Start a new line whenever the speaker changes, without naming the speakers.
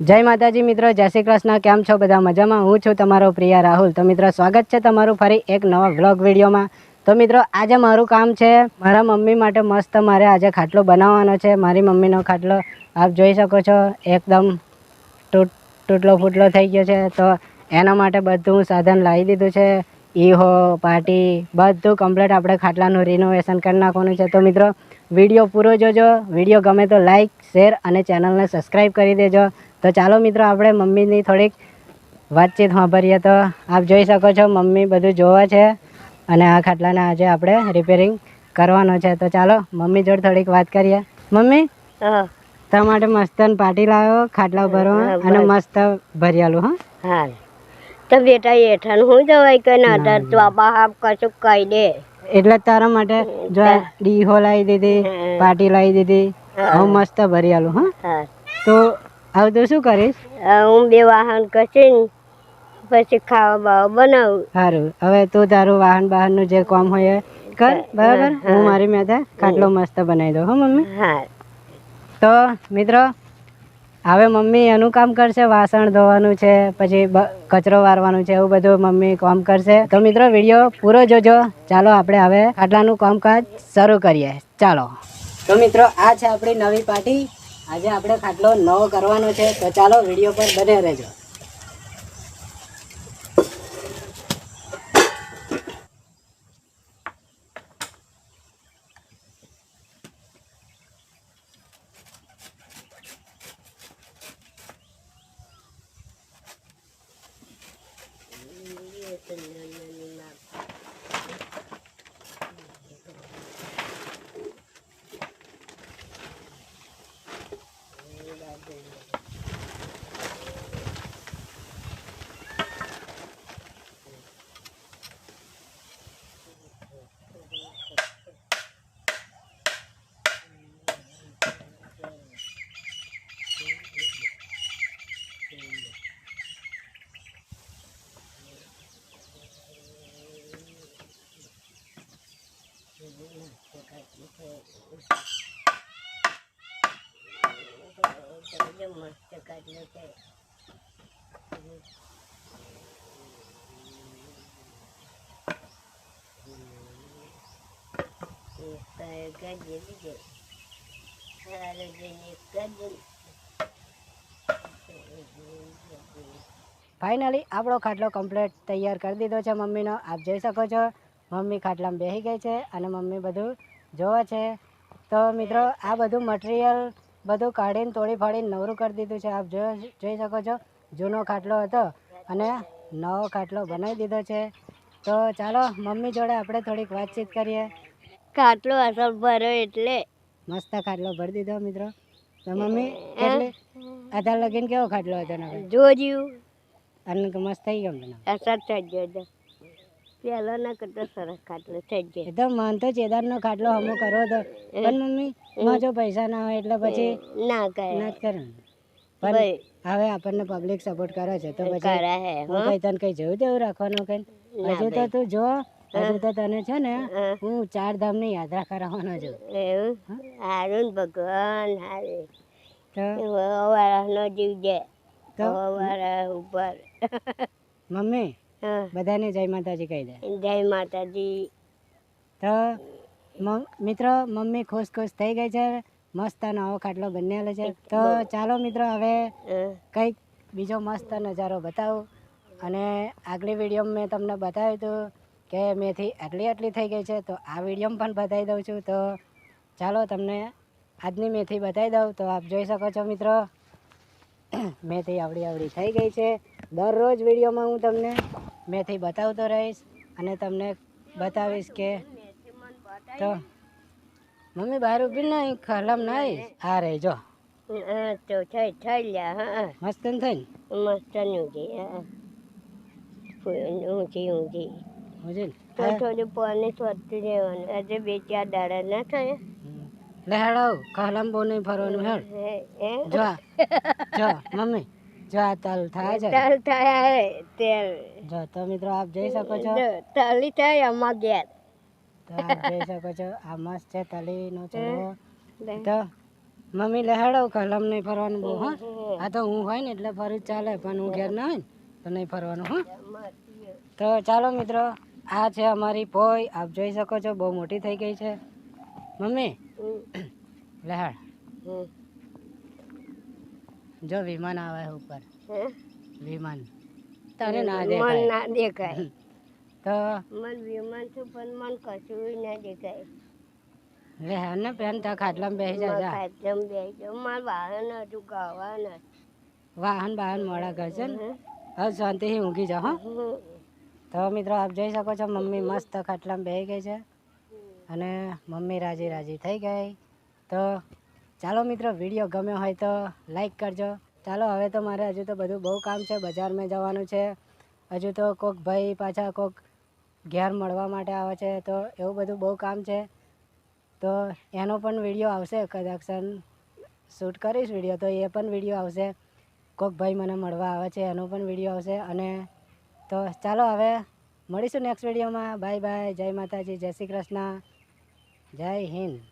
જય માતાજી મિત્રો, જય શ્રી કૃષ્ણ. કેમ છો બધા? મજામાં? હું છું તમારો પ્રિયા રાહુલ. તો મિત્રો, સ્વાગત છે તમારું ફરી એક નવા વ્લોગ વિડીયોમાં. તો મિત્રો, આજે મારું કામ છે, મારા મમ્મી માટે મસ્ત મારે આજે ખાટલો બનાવવાનો છે. મારી મમ્મીનો ખાટલો આપ જોઈ શકો છો, એકદમ તૂટ તૂટલો ફૂટલો થઈ ગયો છે. તો એના માટે બધું સાધન લાવી દીધું છે. ઈહો પાર્ટી બધું કમ્પ્લીટ આપણે ખાટલાનું રિનોવેશન કરી નાખવાનું છે. તો મિત્રો વીડિયો પૂરો જોજો. વીડિયો ગમે તો લાઈક શેર અને ચેનલને સબસ્ક્રાઈબ કરી દેજો. તો ચાલો મિત્રો આપણે મમ્મીની થોડીક વાતચીત સાંભળીએ. તો આપ જોઈ શકો છો મમ્મી બધું જોવા છે અને આ ખાટલાને આજે આપણે રિપેરિંગ કરવાનો છે. તો ચાલો મમ્મી જોડે થોડીક વાત કરીએ. મમ્મી તમારે માટે મસ્ત પાટી લાવ્યો ખાટલા ભરવા અને મસ્ત ભરિયાલું હા?
હા. તો બેટા હેઠળ. હું જવાય કે ના તાર તો આબા હાફ કશું કહી દે.
એટલે તારા માટે જો ડીહો લાવી દીધી પાટી લાવી દીધી હું. મસ્ત ભરિયાલું હા?
હા.
તો હવે તો શું કરીશ?
હું બે વાહન કસીને પછી ખાવા બાવા બનાવું.
સારું હવે તું તારું વાહન બહારનું જે કામ હોય કર બરાબર? હું મારી મેદા ખાટલો મસ્ત બનાવી દઉં હો મમ્મી?
હા.
તો મિત્રો હવે મમ્મી એનું કામ કરશે, વાસણ ધોવાનું છે, પછી કચરો વારવાનું છે, એવું બધું મમ્મી કામ કરશે. તો મિત્રો, વીડિયો પૂરો જોજો. ચાલો, આપણે હવે આટલાનું કામકાજ શરૂ કરીએ. ચાલો. તો મિત્રો, આ છે આપણી નવી પાર્ટી. આજે આપણે ખાટલો નવો કરવાનો છે. તો ચાલો, વીડિયો પર બને રહેજો. ફાઇનલી આપણો ખાટલો કમ્પ્લીટ તૈયાર કરી દીધો છે મમ્મીનો. આપ જોઈ શકો છો, મમ્મી ખાટલામાં બેસી ગઈ છે અને મમ્મી બધું જોવે છે. તો મિત્રો આ બધું મટીરિયલ બધું કાઢીને તોડી ફાડીને નવરું કરી દીધું છે. આપ જોઈ જોઈ શકો છો જૂનો ખાટલો હતો અને નવો ખાટલો બનાવી દીધો છે. તો ચાલો મમ્મી જોડે આપણે થોડીક વાતચીત કરીએ.
ખાટલો અસર ભર્યો એટલે.
મસ્ત ખાટલો ભરી દીધો મિત્રો. તો મમ્મી એટલે આધાર લગીને કેવો ખાટલો હતો જો
જોજ્યું.
અને મસ્ત થઈ ગયો મને
અસર થઈ ગયો તો પહેલો ના કરતો સરસ ખાટલો થઈ
જાય. તો મન તો ચેદારનો ખાટલો હમો કરવો તો. પણ મમ્મી માં જો પૈસા ના હોય એટલે પછી
ના કરે
ના કરે પણ હવે આપણને પબ્લિક સપોર્ટ કરે છે તો પછી
કરે હે
હું કઈ તને કઈ જવું તેવું રાખવાનું કઈ હજુ તો તું જો હજુ તો તને છે ને
હું.
ચાર ધામની યાત્રા કરાવવાનો છું.
એવું? હારું ભગવાન હારે.
તો?
વાળા નો જીવ
તો?
વાળા ઉપર.
મમ્મી. બધાને જય માતાજી કહી દે.
જય માતાજી.
તો મિત્રો મમ્મી ખુશ ખુશ થઈ ગઈ છે. મસ્ત નવો ખાટલો બનેલો છે. તો ચાલો મિત્રો હવે કંઈક બીજો મસ્ત નજારો બતાવું. અને આગલી વિડીયોમાં મેં તમને બતાવ્યું હતું કે મેથી આટલી આટલી થઈ ગઈ છે તો આ વિડીયોમાં પણ બતાવી દઉં છું. તો ચાલો તમને આજની મેથી બતાવી દઉં. તો આપ જોઈ શકો છો મિત્રો મેથી આવડી આવડી થઈ ગઈ છે. દરરોજ વિડીયોમાં હું તમને મેથી બતાવતો રહીશ અને તમને બતાવીશ કે તો મમ્મી બહાર ઊભી નહીં ખલમ નહીં. આ રહી જો.
તો થઈ થઈ લ્યા હા
મસ્ત થઈ
મસ્ત ઊંઘી ઊંઘી ઊંધી ઊંધી તો થોડું પાણી સ્વચ્છ રહેવાનું. આજે બે ચાર દાડા ના થાય.
લે હેડાવ કહલામ બહુ નહીં ફરવાનું હેડ. જો જો મમ્મી. જો આ તલ થાય છે.
તલ થાય તેલ.
જો તો મિત્રો આપ જોઈ શકો છો.
તલી થાય અમાર ઘેર
તો આપ જોઈ શકો છો. આ મસ્ત છે તલીનો ચલો તો મમ્મી લહેડો કલમ નહીં ફરવાનું બહુ હા. આ તો હું હોય ને એટલે ફરું જ ચાલે પણ હું ઘેર ના હોય ને તો નહીં ફરવાનું હા. તો ચાલો મિત્રો આ છે અમારી પોઈ. આપ જોઈ શકો છો બહુ મોટી થઈ ગઈ છે. મમ્મી લહેડ. જો વિમાન આવે ઉપર. વિમાન. તને ના
મન
દેખાય.
ના દેખાય.
તો
મન વિમાન છું પણ મન કશું ના દેખાય.
લહેડ ને પેન તા ખાટલામાં બેસી જા જા.
બેસી જા માર વાહન હજુ ગાવાના
વાહન વાહન મોડા કરશે ને? હવે શાંતિથી ઊંઘી જા હો. તો મિત્રો આપ જોઈ શકો છો મમ્મી મસ્ત ખાટલામાં બેસી ગઈ છે. અને મમ્મી રાજી રાજી થઈ ગઈ. તો ચાલો મિત્રો વીડિયો ગમ્યો હોય તો લાઈક કરજો. ચાલો, હવે તો મારે હજુ તો બધું બહુ કામ છે, બજારમાં જવાનું છે. હજુ તો કોક ભાઈ પાછા કોક ઘેર મળવા માટે આવે છે, તો એવું બધું બહુ કામ છે. તો એનો પણ વીડિયો આવશે, કદાચ શૂટ કરીશ વીડિયો તો એ પણ વીડિયો આવશે. કોક ભાઈ મને મળવા આવે છે, એનો પણ વીડિયો આવશે. અને તો ચાલો, હવે મળીશું નેક્સ્ટ વિડીયોમાં બાય બાય જય માતાજી, જય શ્રી કૃષ્ણ. જય હિન્દ.